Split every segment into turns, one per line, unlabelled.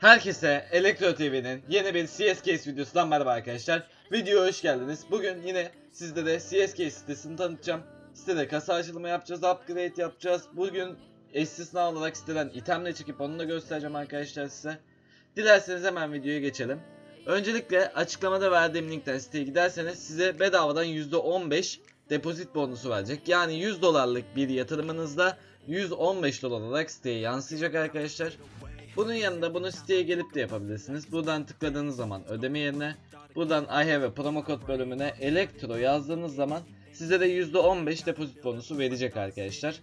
Herkese Elektro TV'nin yeni bir CS Case videosundan merhaba arkadaşlar. Videoya hoş geldiniz. Bugün yine sizlere CS Case sitesini tanıtacağım. Sitede kasa açılımı yapacağız, upgrade yapacağız. Bugün istisna olarak siteden itemle çekip onu da göstereceğim arkadaşlar size. Dilerseniz hemen videoya geçelim. Öncelikle açıklamada verdiğim linkten siteye giderseniz size bedavadan %15 depozit bonusu verecek. Yani 100 dolarlık bir yatırımınızda 115 dolar olarak siteye yansıyacak arkadaşlar. Bunun yanında bunu siteye gelip de yapabilirsiniz. Buradan tıkladığınız zaman ödeme yerine buradan I have a promo kod bölümüne elektro yazdığınız zaman size de %15 depozit bonusu verecek arkadaşlar.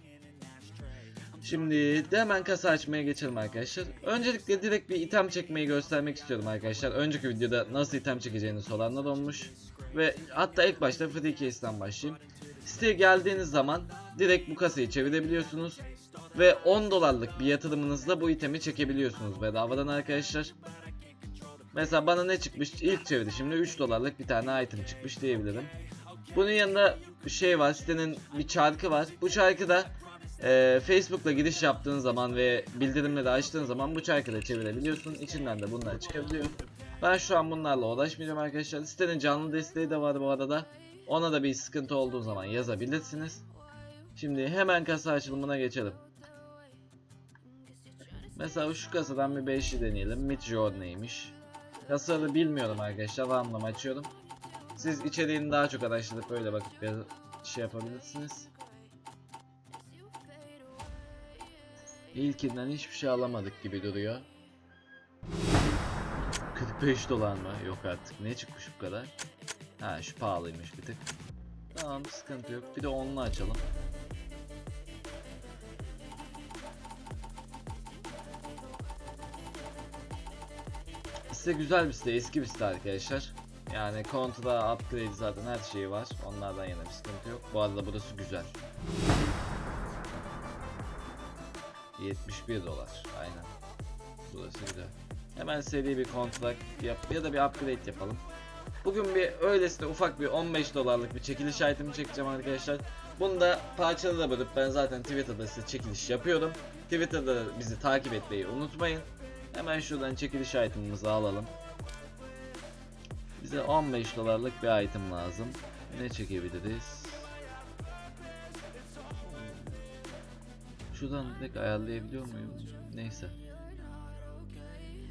Şimdi de hemen kasa açmaya geçelim arkadaşlar. Öncelikle direkt bir item çekmeyi göstermek istiyorum arkadaşlar. Önceki videoda nasıl item çekeceğini soranlar olmuş. Ve hatta ilk başta free case'den başlayayım. Siteye geldiğiniz zaman direkt bu kasayı çevirebiliyorsunuz. Ve 10 dolarlık bir yatırımınızla bu itemi çekebiliyorsunuz bedavadan arkadaşlar. Mesela bana ne çıkmış? İlk çevirişimde 3 dolarlık bir tane item çıkmış diyebilirim. Bunun yanında bir şey var. Sitenin bir çarkı var. Bu çarkı da e, Facebook'la giriş yaptığın zaman ve bildirimleri açtığın zaman bu çarkı da çevirebiliyorsun. İçinden de bunlar çıkabiliyor. Ben şu an bunlarla uğraşmayacağım arkadaşlar. Sitenin canlı desteği de var bu arada. Ona da bir sıkıntı olduğu zaman yazabilirsiniz. Şimdi hemen kasa açılımına geçelim. Mesela şu kasadan bir 5'i deneyelim. Midjour neymiş? Kasaları bilmiyorum arkadaşlar. Random açıyorum. Siz içeriğini daha çok araştırıp böyle bakıp bir şey yapabilirsiniz. İlkinden hiçbir şey alamadık gibi duruyor. 45 dolar mı? Yok artık. Ne çıkmış bu kadar? Ha şu pahalıymış bir tık. Tamam sıkıntı yok. Bir de onunla açalım. Site güzel bir site, eski bir site arkadaşlar. Yani kontra, upgrade zaten her şeyi var. Onlardan yana bir sıkıntı yok. Bu arada burası güzel. 71 dolar. Aynen. Burası güzel. Hemen seri bir kontrak yap ya da bir upgrade yapalım. Bugün bir öylesine ufak bir 15 dolarlık bir çekiliş item'i çekeceğim arkadaşlar. Bunu da parçalı da bölüp ben zaten Twitter'da size çekiliş yapıyorum. Twitter'da bizi takip etmeyi unutmayın. Hemen şuradan çekiliş item'ımızı alalım. Bize 15 dolarlık bir item lazım. Ne çekebiliriz? Şuradan direkt ayarlayabiliyor muyum? Neyse.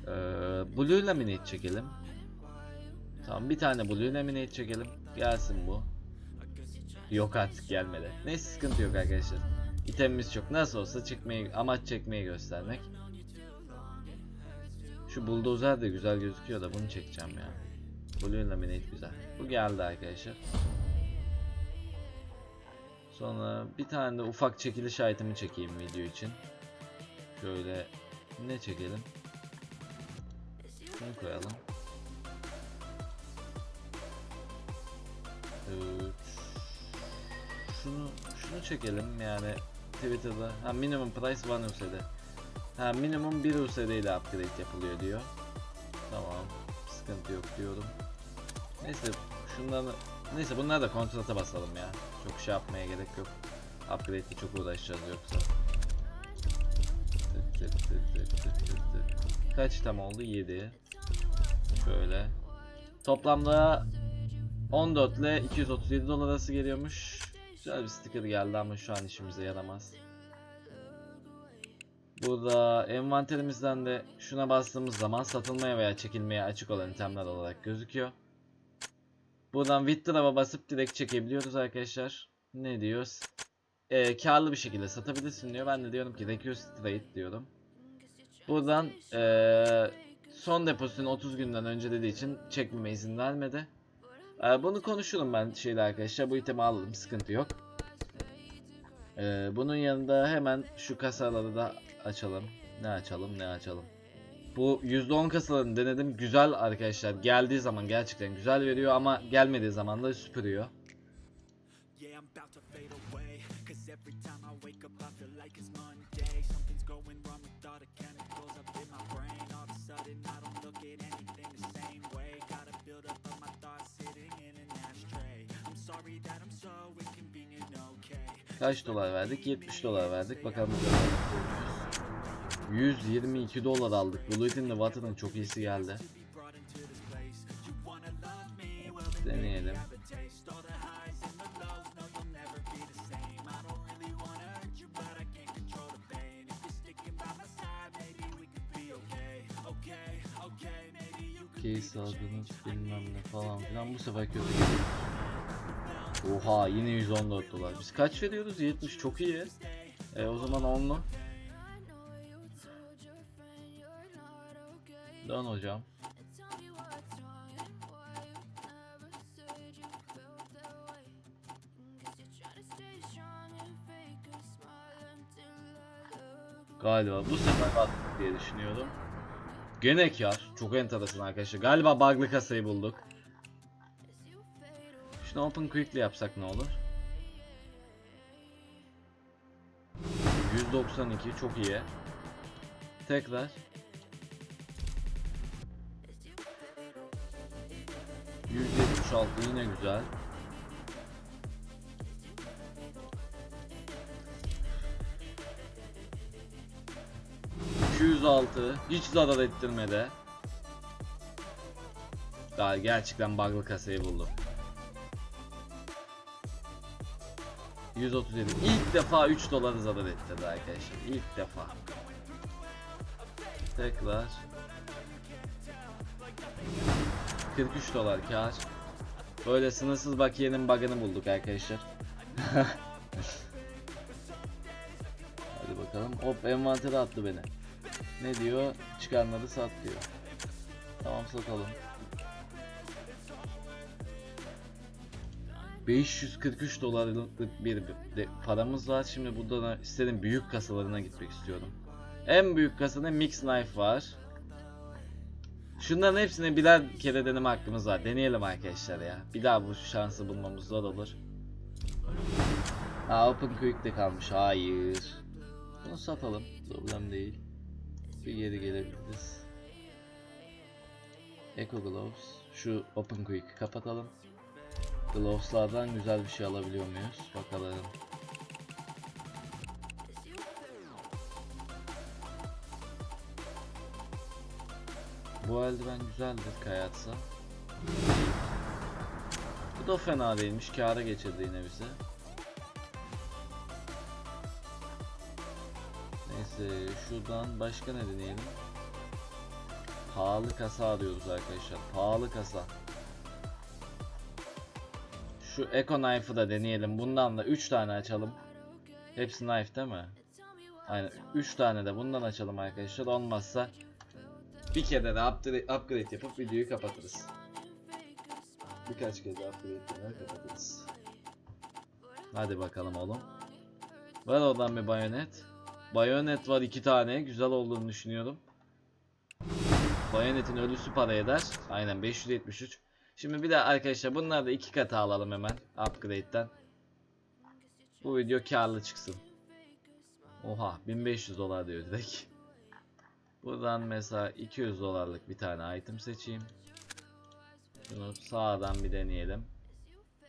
Ee, Blue Laminate çekelim. Tamam bir tane Blue Laminate çekelim. Gelsin bu. Yok artık gelmedi. Neyse sıkıntı yok arkadaşlar. İtemimiz çok. Nasıl olsa çıkmayı, amaç çekmeyi göstermek. Şu bulldozer de güzel gözüküyor da bunu çekeceğim ya. Blue Laminate güzel. Bu geldi arkadaşlar. Sonra bir tane de ufak çekiliş itemi çekeyim video için. Şöyle ne çekelim? Şunu koyalım. Ee, şunu şunu çekelim yani Twitter'da. Ha minimum price 1 USD. Ha minimum 1 USD ile upgrade yapılıyor diyor. Tamam. Sıkıntı yok diyorum. Neyse şundan neyse bunlar da kontrata basalım ya. Çok şey yapmaya gerek yok. Upgrade'de çok uğraşacağız yoksa. Kaç tam oldu? 7. Şöyle. Toplamda 14 ile 237 dolar arası geliyormuş. Güzel bir sticker geldi ama şu an işimize yaramaz. Burada envanterimizden de şuna bastığımız zaman satılmaya veya çekilmeye açık olan itemler olarak gözüküyor. Buradan Withdraw'a basıp direkt çekebiliyoruz arkadaşlar. Ne diyoruz? Ee, karlı bir şekilde satabilirsin diyor. Ben de diyorum ki Recurse Trade diyorum. Buradan ee, son depositini 30 günden önce dediği için çekmeme izin vermedi. Ee, bunu konuşurum ben şeyle arkadaşlar. Bu itemi alalım. Sıkıntı yok. Ee, bunun yanında hemen şu kasaları da açalım. Ne açalım ne açalım. Bu %10 kasalarını denedim. Güzel arkadaşlar. Geldiği zaman gerçekten güzel veriyor ama gelmediği zaman da süpürüyor.
Yeah,
Kaç dolar verdik? 70 dolar verdik. Bakalım ne kadar yapıyor muyuz? 122 dolar aldık. Bluetooth'un da Watt'ın çok iyisi geldi. Deneyelim. Case aldınız bilmem ne falan filan bu sefer kötü geliyor. Oha yine 114 dolar. Biz kaç veriyoruz? 70 çok iyi. E o zaman 10'lu. Dön hocam. Galiba bu sefer attık diye düşünüyorum. Gene kar. Çok enteresan arkadaşlar. Galiba bug'lı kasayı bulduk. Şunu open quickly yapsak ne olur? 192 çok iyi. Tekrar. 176 yine güzel. ...206... ...hiç zarar ettirmedi. Daha gerçekten bug'lı kasayı buldum. 137. İlk defa 3 doları zarar ettirdi arkadaşlar. İlk defa. Tekrar. 43 dolar kar. Böyle sınırsız bakiyenin bug'ını bulduk arkadaşlar. Hadi bakalım. Hop envantere attı beni. Ne diyor? Çıkanları sat diyor. Tamam satalım. 543 dolarlık bir de paramız var. Şimdi burada da istediğim büyük kasalarına gitmek istiyorum. En büyük kasada Mix Knife var. Şunların hepsini birer kere deneme hakkımız var. Deneyelim arkadaşlar ya. Bir daha bu şansı bulmamız zor olur. Aa Open Quick'te kalmış. Hayır. Bunu satalım. Problem değil. Bir geri gelebiliriz. Eco Gloves. Şu Open Quick'i kapatalım. Gloves'lardan güzel bir şey alabiliyor muyuz? Bakalım. Bu eldiven güzeldir kayatsa. Bu da fena değilmiş. Kâra geçirdi yine bize. Neyse şuradan başka ne deneyelim? Pahalı kasa arıyoruz arkadaşlar. Pahalı kasa. Şu Eco Knife'ı da deneyelim. Bundan da 3 tane açalım. Hepsi knife değil mi? Aynen 3 tane de bundan açalım arkadaşlar. Olmazsa bir kere de upgrade, upgrade yapıp videoyu kapatırız. Birkaç kez de upgrade yaparak kapatırız. Hadi bakalım oğlum. Var oradan bir bayonet. Bayonet var iki tane. Güzel olduğunu düşünüyorum. Bayonetin ölüsü para eder. Aynen 573. Şimdi bir de arkadaşlar bunları da iki katı alalım hemen upgrade'den. Bu video karlı çıksın. Oha 1500 dolar diyor direkt. Buradan mesela 200 dolarlık bir tane item seçeyim. Şunu sağdan bir deneyelim.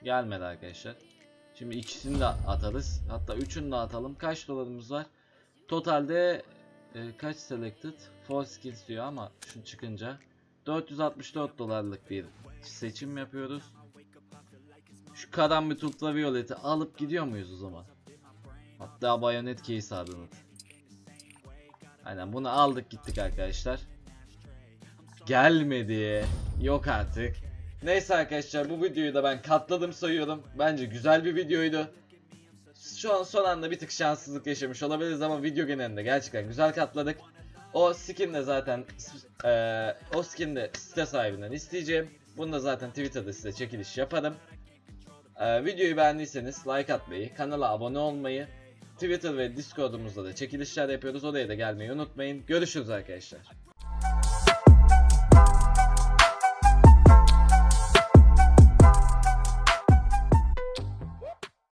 Gelmedi arkadaşlar. Şimdi ikisini de atarız. Hatta üçünü de atalım. Kaç dolarımız var? Totalde e, kaç selected? 4 skills diyor ama şu çıkınca 464 dolarlık bir seçim yapıyoruz. Şu karambit ultraviyoleti alıp gidiyor muyuz o zaman? Hatta bayonet case adını. Aynen bunu aldık gittik arkadaşlar. Gelmedi. Yok artık. Neyse arkadaşlar bu videoyu da ben katladım sayıyorum. Bence güzel bir videoydu. Şu an son anda bir tık şanssızlık yaşamış olabiliriz ama video genelinde gerçekten güzel katladık. O skin de zaten eee, o skin de site sahibinden isteyeceğim. Bunu da zaten Twitter'da size çekiliş yaparım. Eee, videoyu beğendiyseniz like atmayı, kanala abone olmayı, Twitter ve Discord'umuzda da çekilişler yapıyoruz. Oraya da gelmeyi unutmayın. Görüşürüz arkadaşlar.